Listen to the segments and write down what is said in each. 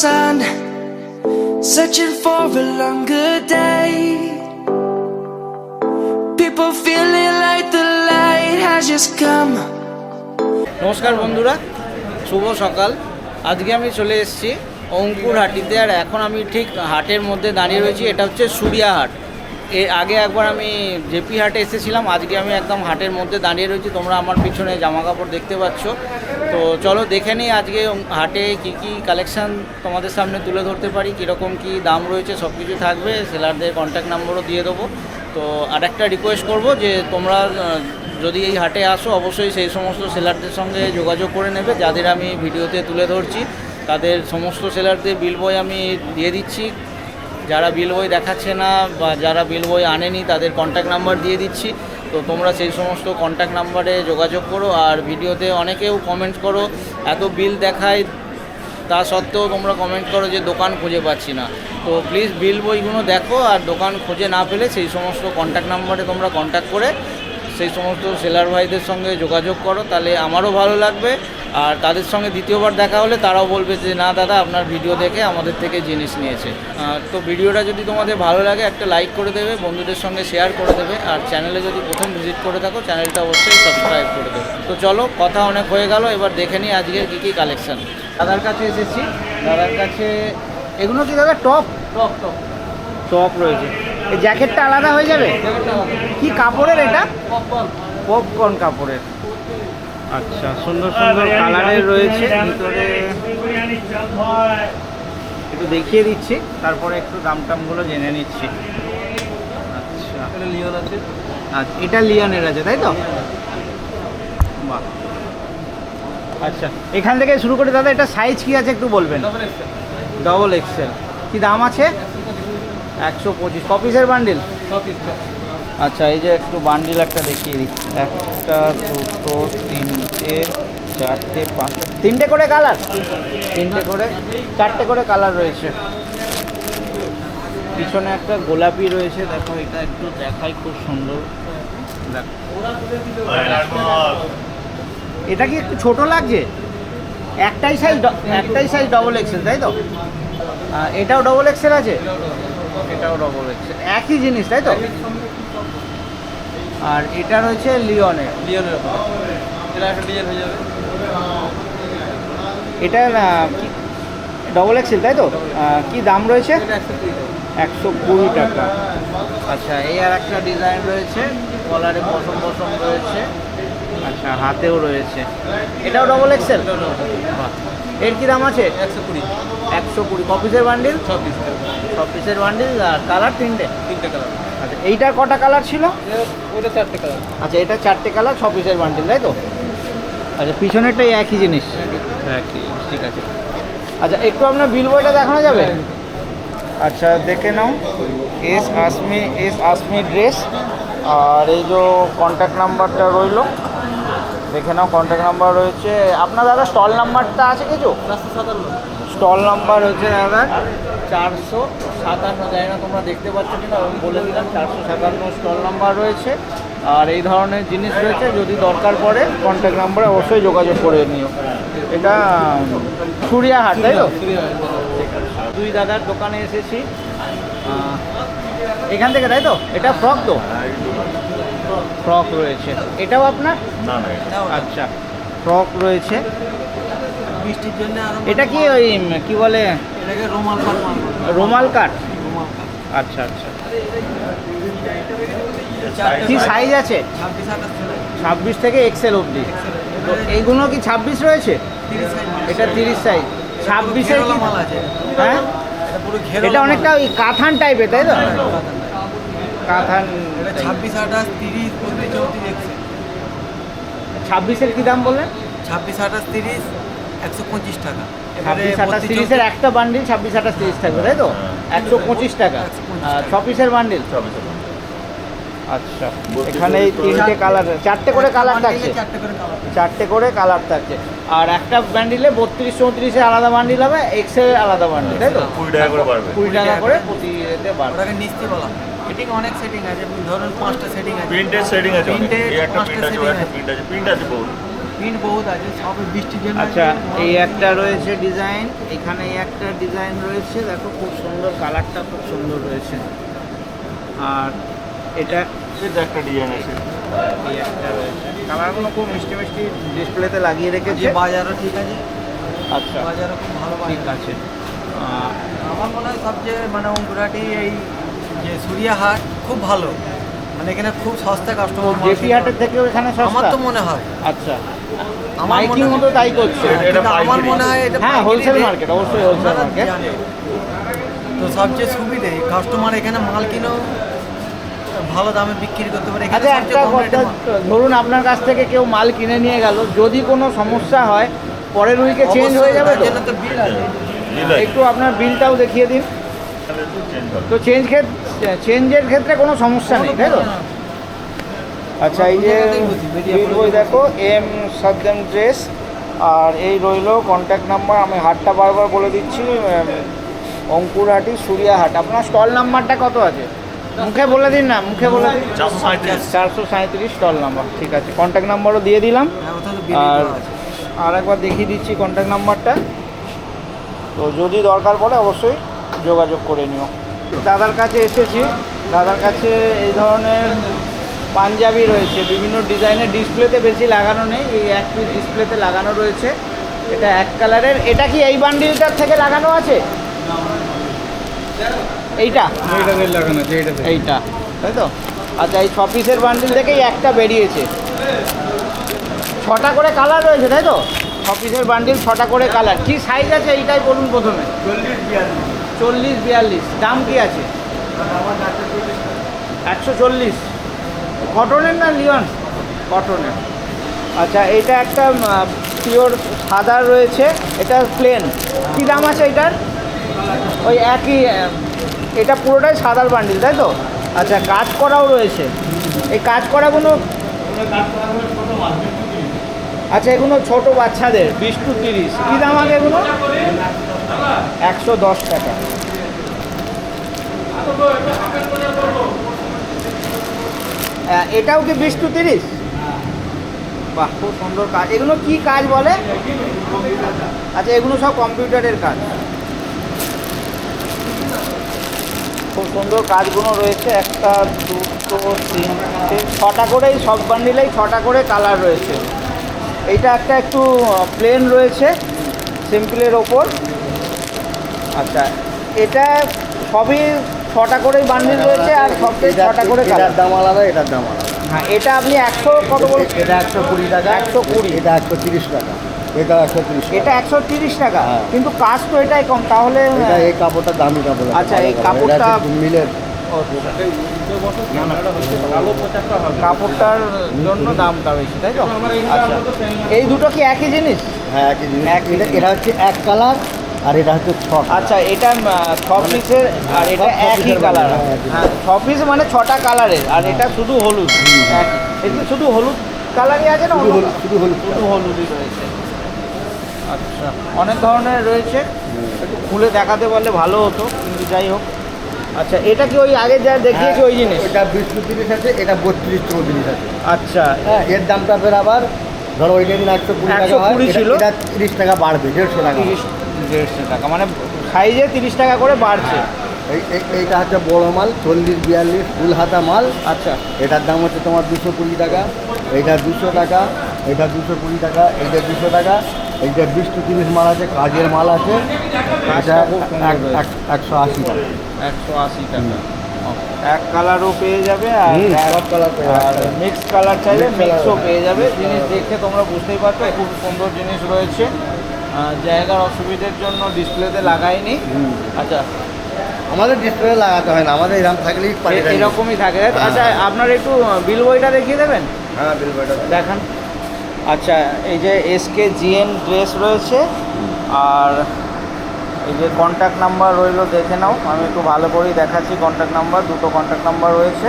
sun, searching for a longer day. People feeling like the light has just come. নমস্কার বন্ধুরা শুভ সকাল আজকে আমি চলে এসেছি অঙ্কুর হাটিতে আর এখন আমি ঠিক হাটের মধ্যে দাঁড়িয়ে রয়েছি এটা হচ্ছে সুরিয়া হাট এর আগে একবার আমি জেপি হাটে এসেছিলাম, আজকে আমি একদম হাটের মধ্যে দাঁড়িয়ে রয়েছি, তোমরা আমার পিছনে জামা কাপড় দেখতে পাচ্ছ। তো চলো দেখে নিই আজকে হাটে কি কি কালেকশান তোমাদের সামনে তুলে ধরতে পারি, কীরকম কি দাম রয়েছে সব কিছু থাকবে, সেলারদের কন্ট্যাক্ট নাম্বারও দিয়ে দেবো। তো আর একটা রিকোয়েস্ট করব যে তোমরা যদি এই হাটে আসো, অবশ্যই সেই সমস্ত সেলারদের সঙ্গে যোগাযোগ করে নেবে, যাদের আমি ভিডিওতে তুলে ধরছি। তাদের সমস্ত সেলারদের বিল বই আমি দিয়ে দিচ্ছি। যারা বিল বই দেখাচ্ছে না বা যারা বিল বই আনেনি, তাদের কন্ট্যাক্ট নাম্বার দিয়ে দিচ্ছি। তো তোমরা সেই সমস্ত কন্ট্যাক্ট নাম্বারে যোগাযোগ করো আর ভিডিওতে অনেকেও কমেন্ট করো, এত বিল দেখায় তা সত্ত্বেও তোমরা কমেন্ট করো যে দোকান খুঁজে পাচ্ছি না। তো প্লিজ বিল বইগুলো দেখো আর দোকান খুঁজে না পেলে সেই সমস্ত কন্ট্যাক্ট নাম্বারে তোমরা কন্ট্যাক্ট করে সেই সমস্ত সেলার ভাইদের সঙ্গে যোগাযোগ করো, তাহলে আমারও ভালো লাগবে। আর তাদের সঙ্গে দ্বিতীয়বার দেখা হলে তারাও বলবে যে না দাদা আপনার ভিডিও দেখে আমাদের থেকে জিনিস নিয়েছে। তো ভিডিওটা যদি তোমাদের ভালো লাগে একটা লাইক করে দেবে বন্ধুদের সঙ্গে শেয়ার করে দেবে। আর চ্যানেলে যদি প্রথম ভিজিট করে থাকো চ্যানেলটা অবশ্যই সাবস্ক্রাইব করে দেবে। তো চলো কথা অনেক হয়ে গেল এবার দেখে নিই আজকের কী কী কালেকশান দাদার কাছে এসেছি। দাদার কাছে এগুলো কি দাদা টপ টপ টপ টপ রয়েছে। এই জ্যাকেটটা আলাদা হয়ে যাবে? কি কাপড়ের এটা? পপকর্ন পপকর্ন কাপড়ের। আচ্ছা সুন্দর সুন্দর কালারের রয়েছে ভিতরে একটু দেখিয়ে দিচ্ছি তারপরে একটু দাম টামগুলো জেনে নিচ্ছি। আচ্ছা। আচ্ছা এটা লিওনের আছে তাই তো? বাহ। আচ্ছা এখান থেকে শুরু করে দাদা এটা সাইজ কি আছে একটু বলবেন? ডবল এক্সেল কি দাম আছে? একশো পঁচিশ। কপিসের বান্ডিল আচ্ছা এই যে একটু বান্ডিল একটা দেখিয়ে দিচ্ছি। একটা দুটো তিনটে চারটে পাঁচ। তিনটে করে কালার? তিনটে করে চারটে করে কালার রয়েছে। পিছনে একটা গোলাপি রয়েছে দেখো এটা একটু দেখাই খুব সুন্দর। এটা কি একটু ছোট লাগছে? একটাই সাইজ একটাই সাইজ ডবল এক্সেল তাই তো? এটাও ডবল এক্সেল আছে? এটাও ডবল এক্সেল একই জিনিস তাই তো? আর এটা রয়েছে লিওনের লিওনের এটা একটা ডিজাইন হয়ে যাবে। এটা কি? ডবল এক্সেল তাই তো? কি দাম রয়েছে? একশো কুড়ি টাকা। একশো কুড়ি টাকা। আচ্ছা এই আর একটা ডিজাইন রয়েছে কলারে পশম পশম রয়েছে আচ্ছা হাতেও রয়েছে। এটাও ডবল এক্সেল এর কি দাম আছে? একশো কুড়ি। একশো কুড়ি। কপিসের বান্ডিল ছ পিস ছ পিসের বান্ডিল আর কালার তিনটে? তিনটে কালার আচ্ছা এইটার কটা কালার ছিল? ওটা চারটে কালার আচ্ছা এটা চারটে কালার ছ পিসের বান্ডিল তাই তো? আচ্ছা পিছনেরটাই একই জিনিস। একই ঠিক আছে। আচ্ছা একটু আপনার বিল বইটা দেখানো যাবে? আচ্ছা দেখে নাও। S Asmi S Asmi dress. আর এই যে কন্ট্যাক্ট নাম্বারটা রইল। দেখে নাও কন্ট্যাক্ট নাম্বার রয়েছে। আপনার দাদা স্টল নাম্বারটা আছে কিছু? স্টল নাম্বার হচ্ছে দাদা চারশো সাতান্ন। জানি না তোমরা দেখতে পাচ্ছ কিনা আমি বলে দিলাম চারশো সাতান্ন স্টল নাম্বার রয়েছে। আর এই ধরনের জিনিস রয়েছে যদি দরকার পড়ে কন্ট্যাক্ট নাম্বারে অবশ্যই যোগাযোগ করে নিও। এটা সুরিয়াহাট তাই তো? দুই দাদার দোকানে এসেছি। এখান থেকে তাই তো? এটা ফ্রক তো? ফ্রক রয়েছে। এটাও আপনার? আচ্ছা ফ্রক রয়েছে। বৃষ্টির জন্য এটা কি ওই কি বলে? এটাকে রোমাল মাল রুমাল কাট রোমাল কাট আচ্ছা আচ্ছা। কি সাইজ আছে? ছাব্বিশ থেকে এক্সেল অবধি। তো এইগুলো কি ছাব্বিশ রয়েছে? এটা তিরিশ সাইজ ছাব্বিশের কি মাল আছে। হ্যাঁ? এটা অনেকটা ওই কাথান টাইপের তাই তো? কাথান ছাব্বিশ আঠাশ তিরিশ বত্রিশ চৌত্রিশ একশো। ছাব্বিশের কি দাম বললেন? ছাব্বিশ আঠাশ তিরিশ একশো পঁচিশ টাকা। ছাব্বিশ আঠাশ তিরিশের একটা বান্ডিল ছাব্বিশ আঠাশ তিরিশ থাকবে তাই তো? একশো পঁচিশ টাকা। 125 আর ছ পিসের বান্ডিল আচ্ছা। এখানে তিনটে কালার চারটে করে কালার থাকছে। চারটে করে কালার চারটে করে কালার থাকছে। আর একটা বান্ডিলে বত্রিশ চৌত্রিশে আলাদা বান্ডিল হবে এক্সেল আলাদা বান্ডিল তাই তো? কুড়ি টাকা করে বাড়বে। কুড়ি টাকা করে প্রতি বাড়বে। ওটাকে বলা সেটিং অনেক সেটিং আছে ধরুন পাঁচটা সেটিং আছে। প্রিন্টের সেটিং আছে অনেক। একটা প্রিন্ট আছে একটা প্রিন্ট আছে। প্রিন্ট আছে বহু প্রিন্ট বহুত আছে সব বৃষ্টির জন্য আচ্ছা এই একটা রয়েছে ডিজাইন এখানে এই একটা ডিজাইন রয়েছে দেখো খুব সুন্দর কালারটা খুব সুন্দর রয়েছে। আর এটা এটা একটা ডিজাইন আছে। কালারগুলো খুব মিষ্টি মিষ্টি ডিসপ্লেতে লাগিয়ে রেখেছে। যে বাজারও ঠিক আছে। আচ্ছা। বাজারও খুব ভালো ঠিক আছে। আমার মনে হয় সবচেয়ে মানে অঙ্কুরাটি এই যে সুরিয়াহাট খুব ভালো। মানে এখানে খুব সস্তা কাস্টমার জেপি হাটের থেকেও এখানে আমার তো মনে হয়। আচ্ছা। আমার মনে- মতো তাই করছে। আমার মনে হয় এটা হ্যাঁ হোলসেল মার্কেট অবশ্যই হোলসেল মার্কেট জানেন। তো সবচেয়ে সুবিধে কাস্টমার এখানে মাল কিনেও ভালো দামে বিক্রি করতে পারে আচ্ছা একটা কথা। ধরুন আপনার কাছ থেকে কেউ মাল কিনে নিয়ে গেল যদি কোনো সমস্যা হয় পরের উইকে চেঞ্জ হয়ে যাবে তো? বিল আছে। একটু আপনার বিলটাও দেখিয়ে দিন। তো চেঞ্জ চেঞ্জের ক্ষেত্রে কোনো সমস্যা নেই তাই তো? আচ্ছা এই যে বই দেখো এম সাদ্দাম ড্রেস আর এই রইল কন্ট্যাক্ট নাম্বার আমি হাটটা বারবার বলে দিচ্ছি অঙ্কুরহাটি সুরিয়াহাট। আপনার স্টল নাম্বারটা কত আছে? মুখে বলে দিন না মুখে বলে দিন। চারশো সাঁত্রিশ স্টল নাম্বার ঠিক আছে। কন্ট্যাক্ট নাম্বারও দিয়ে দিলাম। হ্যাঁ আর আর একবার দেখিয়ে দিচ্ছি কন্ট্যাক্ট নাম্বারটা তো যদি দরকার পড়ে অবশ্যই যোগাযোগ করে নিও। দাদার কাছে এসেছি। দাদার কাছে এই ধরনের পাঞ্জাবি রয়েছে। বিভিন্ন ডিজাইনের ডিসপ্লেতে বেশি লাগানো নেই। এই এক পিস ডিসপ্লেতে লাগানো রয়েছে। এটা এক কালারের এটা কি এই বান্ডিলটার থেকে লাগানো আছে? এইটা? এইটা এইটা তাই তো আচ্ছা এই ছ পিসের বান্ডিল থেকেই একটা বেরিয়েছে। ছটা করে কালার রয়েছে তাই তো ছ পিসের বান্ডিল ছটা করে কালার কি সাইজ আছে এইটাই বলুন প্রথমে। চল্লিশ বিয়াল্লিশ। দাম কি আছে? একশো চল্লিশ। কটনের না লিওন কটনের আচ্ছা এটা একটা পিওর সাদা রয়েছে। এটা প্লেন কী দাম আছে এটার ওই একই এটা পুরোটাই সাদার বান্ডিল তাই তো? আচ্ছা কাজ করাও রয়েছে। এই কাজ করাগুলো আচ্ছা এগুলো ছোট বাচ্চাদের। বিশ টু তিরিশ। কী দাম আগে এগুলো? একশো দশ টাকা। এটাও কি বিশ টু তিরিশ? বাহ খুব সুন্দর কাজ। এগুলো কি কাজ বলে? আচ্ছা এগুলো সব কম্পিউটারের কাজ। খুব সুন্দর কাজগুলো রয়েছে। একটা দুটো তিনটে ছটা করেই সব বান্ডিলেই ছটা করে কালার রয়েছে। এইটা একটা একটু প্লেন রয়েছে সিম্পলের ওপর। আচ্ছা এটা সবই ছটা করেই বান্ডিল রয়েছে আর সবটাই ছটা করে কালার। দাম আলাদা এটার দাম আলাদা। হ্যাঁ এটা আপনি একশো কত বল এটা একশো কুড়ি টাকা। একশো কুড়ি। এটা একশো তিরিশ টাকা। এটা একশো তিরিশ এটা একশো তিরিশ টাকা। হ্যাঁ। কিন্তু কাজ তো এটাই কম তাহলে এটা এই কাপড়টা দামি কাপড় আচ্ছা, এই কাপড়টা- মিলের কাপড়টার জন্য দামটা বেশি তাই তো? আচ্ছা। এই দুটো কি একই জিনিস? হ্যাঁ একই জিনিস। এটা হচ্ছে এক কালার আর এটা হচ্ছে ছ আচ্ছা এটা ছ পিসের আর এটা একই কালার। হ্যাঁ, হ্যাঁ ছ পিস মানে ছটা কালারের আর এটা শুধু হলুদ। এটা শুধু হলুদ কালারই আছে না শুধু হলুদ শুধু হলুদ রয়েছে। আচ্ছা অনেক ধরনের রয়েছে। একটু খুলে দেখাতে পারলে ভালো হতো কিন্তু যাই হোক। আচ্ছা এটা কি ওই আগে যা দেখিয়েছি ওই জিনিস? এটা বিশ তিরিশ আছে এটা বত্রিশ চৌত্রিশ আছে। আচ্ছা হ্যাঁ এর দামটা ফের আবার ধরো ওইটা দিন একশো কুড়ি টাকা হয় 120 এটা- ছিল। এটা তিরিশ টাকা বাড়বে দেড়শো টাকা। তিরিশ দেড়শো টাকা মানে সাইজে তিরিশ টাকা করে বাড়ছে। এই- এইটা হচ্ছে বড় মাল চল্লিশ বিয়াল্লিশ ফুল হাতা মাল। আচ্ছা। এটার দাম হচ্ছে তোমার দুশো কুড়ি টাকা এটা দুশো টাকা এটা দুশো কুড়ি টাকা এইটা দুশো টাকা এইটা বিশ টু তিরিশ মাল আছে কাজের মাল আছে এটা এক- একশো আশি টাকা। একশো আশি টাকা। এক কালারও পেয়ে যাবে আর colour পেয়ে আর। মিক্স কালার চাইলে মিক্সও পেয়ে যাবে। জিনিস দেখে তোমরা বুঝতেই পারছ খুব সুন্দর জিনিস রয়েছে। জায়গার অসুবিধের জন্য ডিসপ্লেতে লাগাইনি। আচ্ছা। আমাদের ডিসপ্লে লাগাতে হয় না আমাদের এরকম থাকলেই এরকমই থাকে? হ্যাঁ। আচ্ছা আপনার একটু বিল বইটা দেখিয়ে দেবেন? হ্যাঁ বিল বইটা দেখান। আচ্ছা এই যে এসকে জিএন ড্রেস রয়েছে আর এই যে কন্ট্যাক্ট নাম্বার রইল দেখে নাও আমি একটু ভালো করেই দেখাচ্ছি কন্ট্যাক্ট নাম্বার দুটো কন্ট্যাক্ট নাম্বার রয়েছে।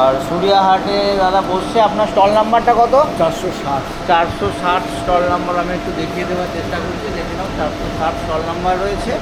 আর সুরিয়াহাটে দাদা বসছে আপনার স্টল নাম্বারটা কত? চারশো ষাট। চারশো ষাট স্টল নাম্বার আমি একটু দেখিয়ে দেওয়ার চেষ্টা করছি দেখে নাও চারশো ষাট স্টল নাম্বার রয়েছে।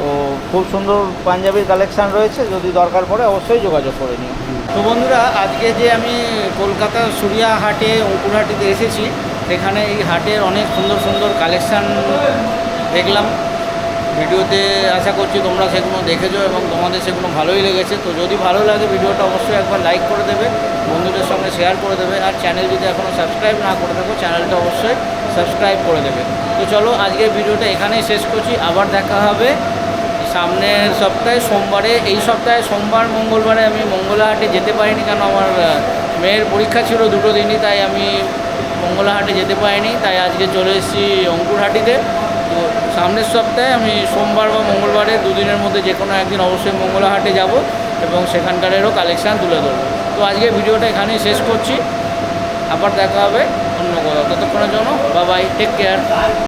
তো খুব সুন্দর পাঞ্জাবির কালেকশান রয়েছে, যদি দরকার পড়ে অবশ্যই যোগাযোগ করে নিও। তো বন্ধুরা, আজকে যে আমি কলকাতা সুরিয়াহাটে, অঙ্কুরহাটিতে এসেছি সেখানে এই হাটের অনেক সুন্দর সুন্দর কালেকশান দেখলাম। ভিডিওতে আশা করছি তোমরা সেগুলো দেখেছ এবং তোমাদের সেগুলো ভালোই লেগেছে। তো যদি ভালো লাগে ভিডিওটা, অবশ্যই একবার লাইক করে দেবে, বন্ধুদের সঙ্গে শেয়ার করে দেবে। আর চ্যানেল যদি এখনও সাবস্ক্রাইব না করে থাকো চ্যানেলটা অবশ্যই সাবস্ক্রাইব করে দেবে। তো চলো, আজকের ভিডিওটা এখানেই শেষ করছি। আবার দেখা হবে সামনের সপ্তাহে সোমবারে, এই সপ্তাহে সোমবার, মঙ্গলবারে আমি মঙ্গলাহাটে যেতে পারিনি কারণ আমার মেয়ের পরীক্ষা ছিল দুটো দিনই, তাই আমি মঙ্গলাহাটে যেতে পারিনি। তাই আজকে চলে এসেছি অঙ্কুরহাটিতে। তো সামনের সপ্তাহে আমি সোমবার বা মঙ্গলবারে দুদিনের মধ্যে যে কোনো একদিন অবশ্যই মঙ্গলাহাটে যাব এবং সেখানকারেরও কালেকশান তুলে ধরবো। তো আজকে ভিডিওটা এখানেই শেষ করছি। আবার দেখা হবে অন্য কোথাও ততক্ষণের জন্য বাবাই টেক কেয়ার